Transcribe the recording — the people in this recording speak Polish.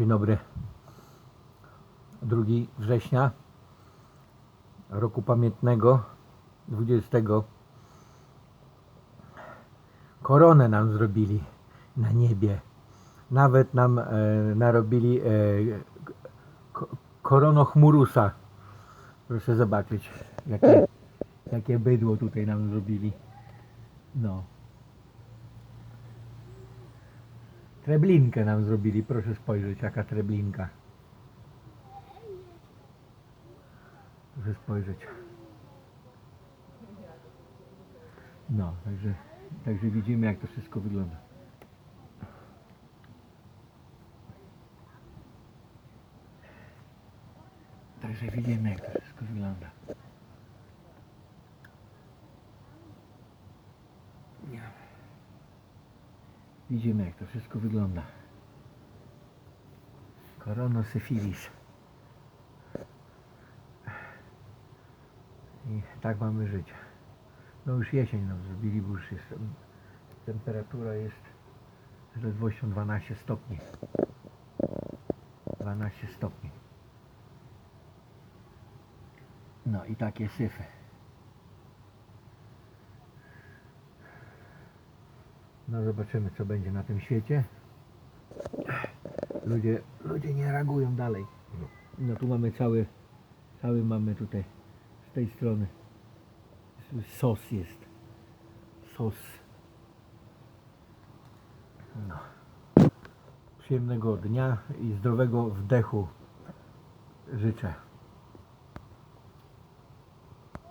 Dzień dobry. 2 września roku pamiętnego 20. Koronę nam zrobili na niebie. Nawet nam e, narobili e, ko- koronochmurusa. Proszę zobaczyć, jakie, jakie bydło tutaj nam zrobili. No. Treblinkę nam zrobili, proszę spojrzeć, jaka treblinka. Proszę spojrzeć. No, także, także widzimy jak to wszystko wygląda. Także widzimy jak to wszystko wygląda. Widzimy jak to wszystko wygląda. Koronosyfilis. I tak mamy żyć. No już jesień nam zrobili, bo już jest temperatura jest z ledwością 12 stopni. 12 stopni. No i takie syfy. No zobaczymy co będzie na tym świecie. Ludzie, ludzie nie reagują dalej. No tu mamy cały, cały mamy tutaj z tej strony sos jest. Sos. No. Przyjemnego dnia i zdrowego wdechu życzę.